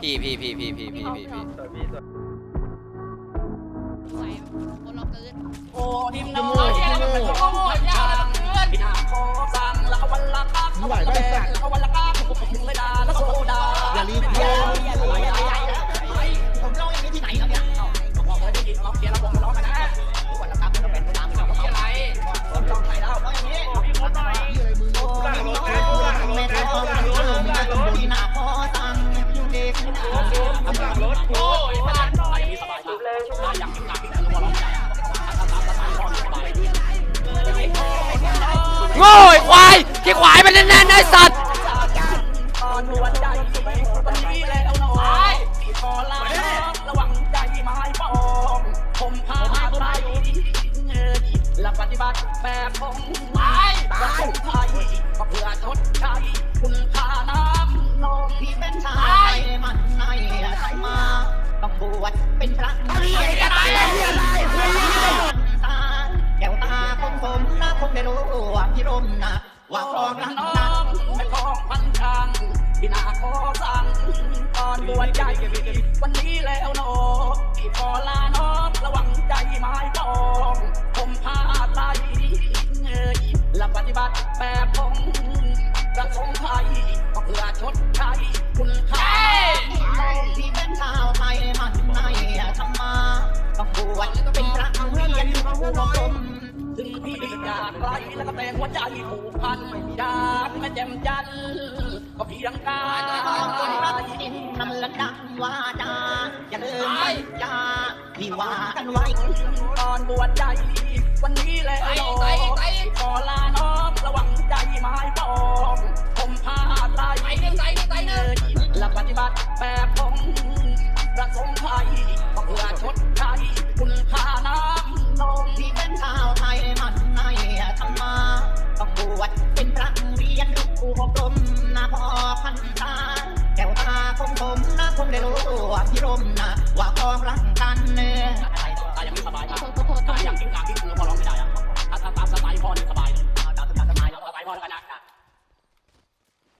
พี่พี่พี่พี่พี่พี่พี่พี่ใส่คนเราเกินโอ้ดิมน้อยเจ้าเป็นโง่ยาวเกินพี่นาขอสั่งละวันละกักวันละแบกละวั โอยง่ไอ้ควายที่ควายมันแน่นๆไอ้สัตว์แบบผมไปไป ว่าพี่ร่มนะว่าครองนั้นนั้นไม่ครองพันช่างพี่นาขอสั่งตอนบวชใจวันนี้แล้วเนอะพี่ขอลาน้องระวังใจไม้ปองผมพาไล่เงยและปฏิบัติแบบผมประสงค์ไทยก็เพื่อชดใช้คุณค่าที่เป็นชาวไทยมันในธรรมาต้องบวชเป็นพระเรียนอุดม ถึงพี่จากไกลแล้วก็แต่หัวใจผูกพันอยากมาแจ่มจันทร์ก็เพียงกายคนรักดินนั่นละดังว่าจาอย่าลืมไม่จาที่ว่ากันไว้ตอนบวชใจวันนี้แหละน้องขอลาน้องระวังใจไม้ปองผมพาไล่เลยและปฏิบัติแบบผมประสงค์ไทยก็เพื่อชด abajo,